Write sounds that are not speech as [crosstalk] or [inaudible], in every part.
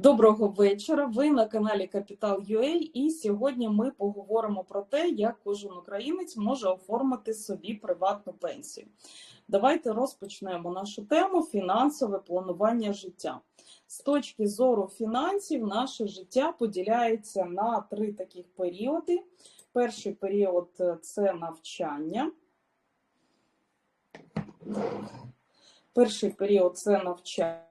Доброго вечора. Ви на каналі Капітал UA і сьогодні ми поговоримо про те, як кожен українець може оформити собі приватну пенсію. Давайте розпочнемо нашу тему фінансове планування життя. З точки зору фінансів, наше життя поділяється на три таких періоди. Перший період це навчання. Перший період це навчання.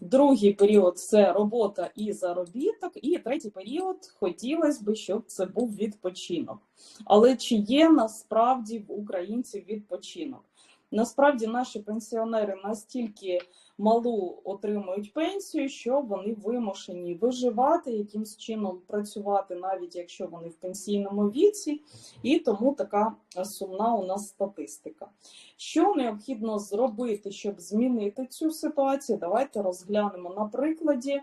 Другий період це робота і заробіток, і третій період хотілося б, щоб це був відпочинок. Але чи є насправді в українців відпочинок? Насправді наші пенсіонери настільки малу отримують пенсію, що вони вимушені виживати, якимсь чином працювати, навіть якщо вони в пенсійному віці, і тому така сумна у нас статистика. Що необхідно зробити, щоб змінити цю ситуацію? Давайте розглянемо на прикладі.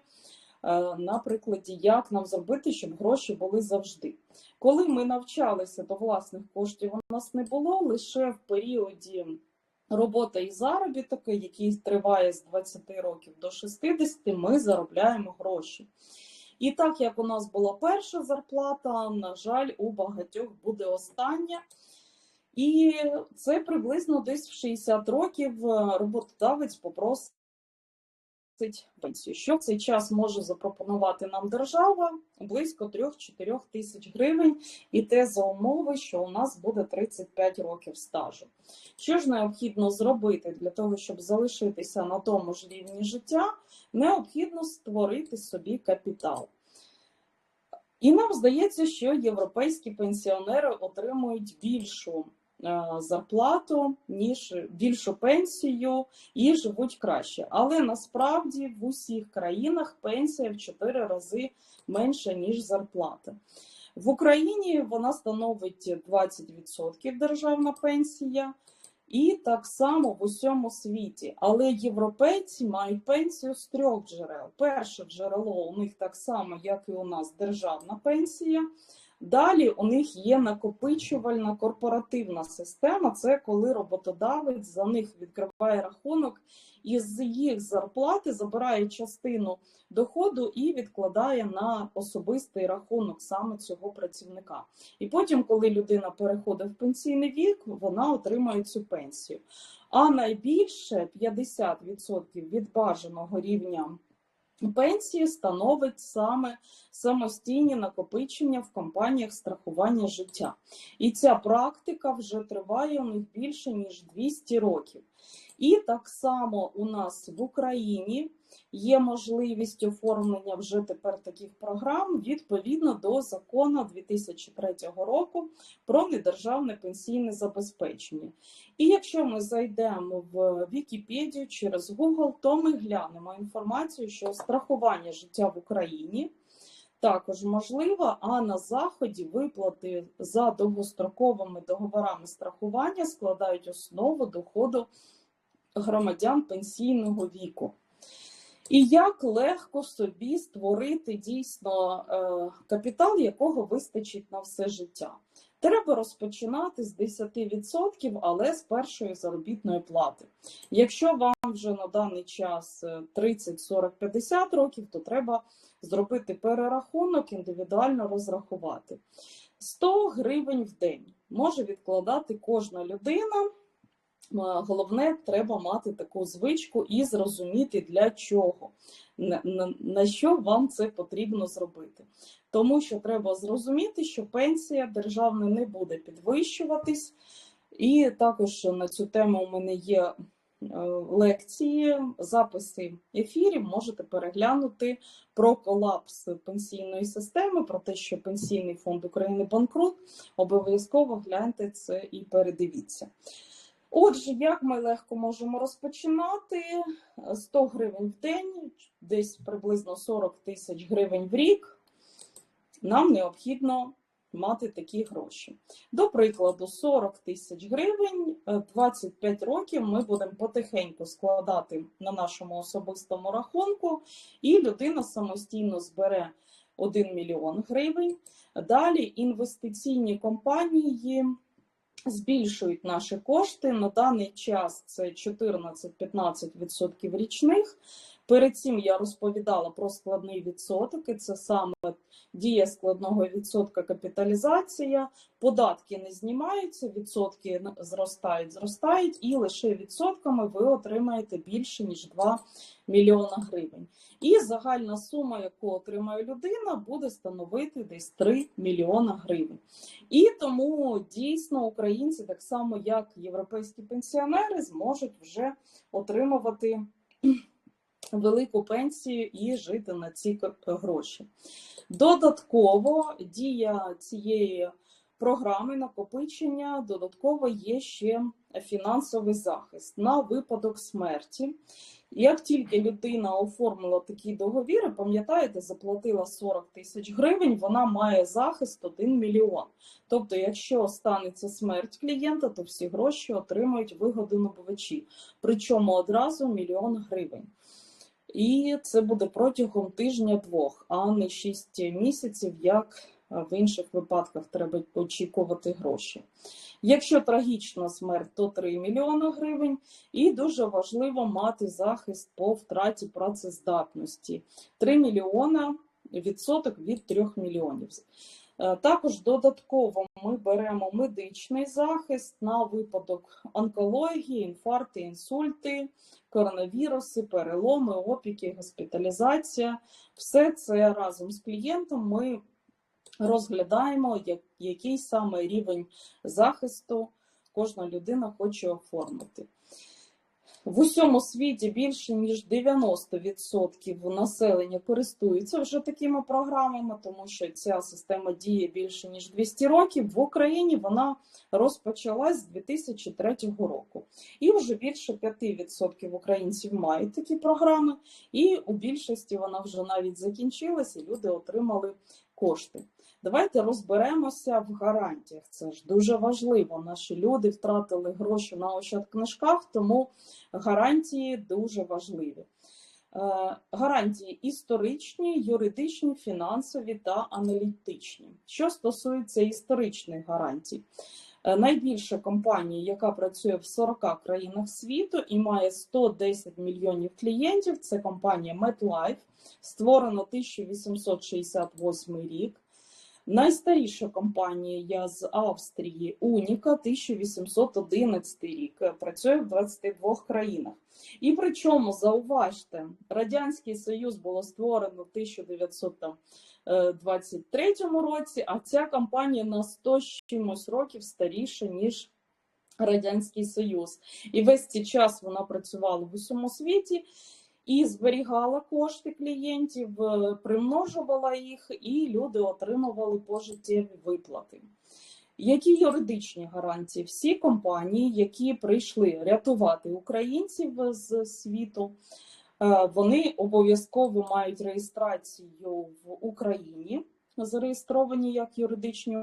Е, на прикладі, як нам зробити, щоб гроші були завжди. Коли ми навчалися, то власних коштів у нас не було лише в періоді робота і заробіток, який триває з 20 років до 60, ми заробляємо гроші. І так як у нас була перша зарплата, на жаль, у багатьох буде остання. І це приблизно десь в 60 років роботодавець попросить пенсію. Що в цей час може запропонувати нам держава? Близько 3-4 тисяч гривень, і те за умови, що у нас буде 35 років стажу. Що ж необхідно зробити для того, щоб залишитися на тому ж рівні життя? Необхідно створити собі капітал. І нам здається, що європейські пенсіонери отримують більшу зарплату, ніж більшу пенсію і живуть краще. Але насправді в усіх країнах пенсія в 4 рази менша, ніж зарплата. В Україні вона становить 20% державна пенсія. І так само в усьому світі. Але європейці мають пенсію з трьох джерел. Перше джерело у них так само, як і у нас, державна пенсія. Далі у них є накопичувальна корпоративна система. Це коли роботодавець за них відкриває рахунок і з їх зарплати забирає частину доходу і відкладає на особистий рахунок саме цього працівника. І потім, коли людина переходить в пенсійний вік, вона отримує цю пенсію. А найбільше 50% від бажаного рівня Пенсії становить саме самостійні накопичення в компаніях страхування життя. І ця практика вже триває у них більше ніж 200 років. І так само у нас в Україні є можливість оформлення вже тепер таких програм відповідно до закону 2003 року про недержавне пенсійне забезпечення. І якщо ми зайдемо в Вікіпедію через Google, то ми глянемо інформацію, що страхування життя в Україні. Також можливо, а на заході виплати за довгостроковими договорами страхування складають основу доходу громадян пенсійного віку. І як легко собі створити дійсно е, капітал, якого вистачить на все життя. Треба розпочинати з 10%, але з першої заробітної плати. Якщо вам вже на даний час 30, 40, 50 років, то треба зробити перерахунок, індивідуально розрахувати. 100 гривень в день може відкладати кожна людина. Головне, треба мати таку звичку і зрозуміти, для чого, на що вам це потрібно зробити. Тому що треба зрозуміти, що пенсія державна не буде підвищуватись, і також на цю тему у мене є е, лекції, записи ефірів. Можете переглянути про колапс пенсійної системи, про те, що Пенсійний фонд України банкрут. Обов'язково гляньте це і передивіться. Отже, як ми легко можемо розпочинати 100 гривень в день, десь приблизно 40 тисяч гривень в рік, нам необхідно мати такі гроші. До прикладу, 40 тисяч гривень, 25 років ми будемо потихеньку складати на нашому особистому рахунку, і людина самостійно збере 1 мільйон гривень. Далі інвестиційні компанії збільшують наші кошти. На даний час це 14-15% річних. Перед цим я розповідала про складний відсоток, і це саме дія складного відсотка капіталізація. Податки не знімаються, відсотки зростають, зростають, і лише відсотками ви отримаєте більше ніж 2 мільйона гривень. І загальна сума, яку отримає людина, буде становити десь 3 мільйона гривень. І тому дійсно українці, так само як європейські пенсіонери, зможуть вже отримувати велику пенсію і жити на ці гроші. Додатково дія цієї програми накопичення додатково є ще фінансовий захист на випадок смерті. Як тільки людина оформила такий договір, пам'ятаєте, заплатила 40 тисяч гривень, вона має захист 1 мільйон. Тобто, якщо станеться смерть клієнта, то всі гроші отримують вигоду набувачі, причому одразу мільйон гривень. І це буде протягом тижня-двох, а не 6 місяців, як в інших випадках треба очікувати гроші. Якщо трагічна смерть, то 3 мільйони гривень, і дуже важливо мати захист по втраті працездатності 3 мільйона відсоток від 3 мільйонів. Е, також додатково ми беремо медичний захист на випадок онкології, інфаркти, інсульти, коронавіруси, переломи, опіки, госпіталізація. Все це разом з клієнтом ми розглядаємо, який саме рівень захисту кожна людина хоче оформити. В усьому світі більше ніж 90% населення користуються вже такими програмами, тому що ця система діє більше ніж 200 років. В Україні вона розпочалась з 2003 року. І вже більше 5% українців мають такі програми, і у більшості вона вже навіть закінчилась, і люди отримали кошти. Давайте розберемося в гарантіях. Це ж дуже важливо. Наші люди втратили гроші на ощадкнижках, тому гарантії дуже важливі. Е, гарантії історичні, юридичні, фінансові та аналітичні. Що стосується історичних гарантій, е, найбільша компанія, яка працює в 40 країнах світу і має 110 мільйонів клієнтів, це компанія MetLife, створена 1868 рік. Найстаріша компанія з Австрії Уніка 1811 рік працює в 22 країнах. І причому зауважте, Радянський Союз було створено в 1923 році, а ця компанія на 100 чимось років старіша, ніж Радянський Союз. І весь цей час вона працювала в усьому світі і зберігала кошти клієнтів, е, примножувала їх, і люди отримували пожиттєві виплати. Які юридичні гарантії? Всі компанії, які прийшли рятувати українців з світу, е, вони обов'язково мають реєстрацію в Україні, зареєстровані як юридичні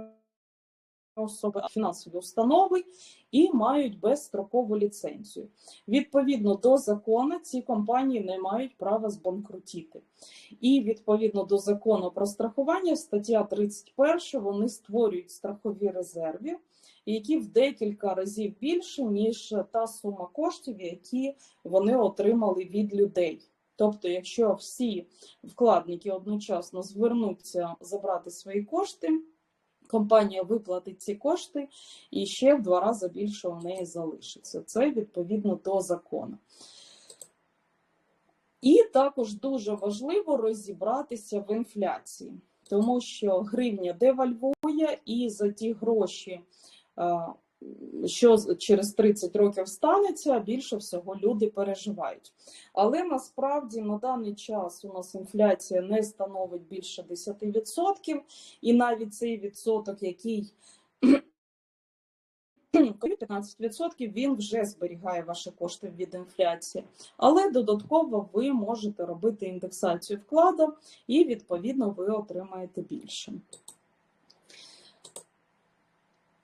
особи фінансові установи і мають безстрокову ліцензію. Відповідно до закону, ці компанії не мають права збанкрутіти. І відповідно до закону про страхування, стаття 31, вони створюють страхові резерви, які в декілька разів більше, ніж та сума коштів, які вони отримали від людей. Тобто, якщо всі вкладники одночасно звернуться забрати свої кошти компанія виплатить ці кошти і ще в два рази більше у неї залишиться. Це відповідно до закону. І також дуже важливо розібратися в інфляції, тому що гривня девальвує і за ті гроші, що через 30 років станеться, більше всього люди переживають. Але насправді на даний час у нас інфляція не становить більше 10%, і навіть цей відсоток, який [clears throat] 15% він вже зберігає ваші кошти від інфляції, але додатково ви можете робити індексацію вкладу і відповідно ви отримаєте більше.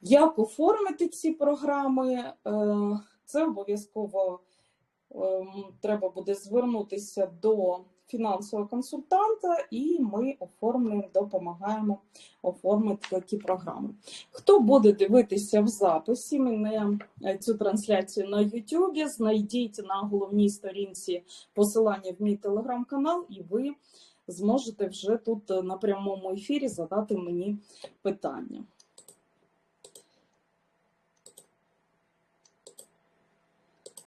Як оформити ці програми? Е, це обов'язково ем, треба буде звернутися до фінансового консультанта, і ми оформлюємо, допомагаємо оформити такі програми. Хто буде дивитися в записі мене е, цю трансляцію на YouTube, знайдіть на головній сторінці посилання в мій телеграм-канал, і ви зможете вже тут е, на прямому ефірі задати мені питання.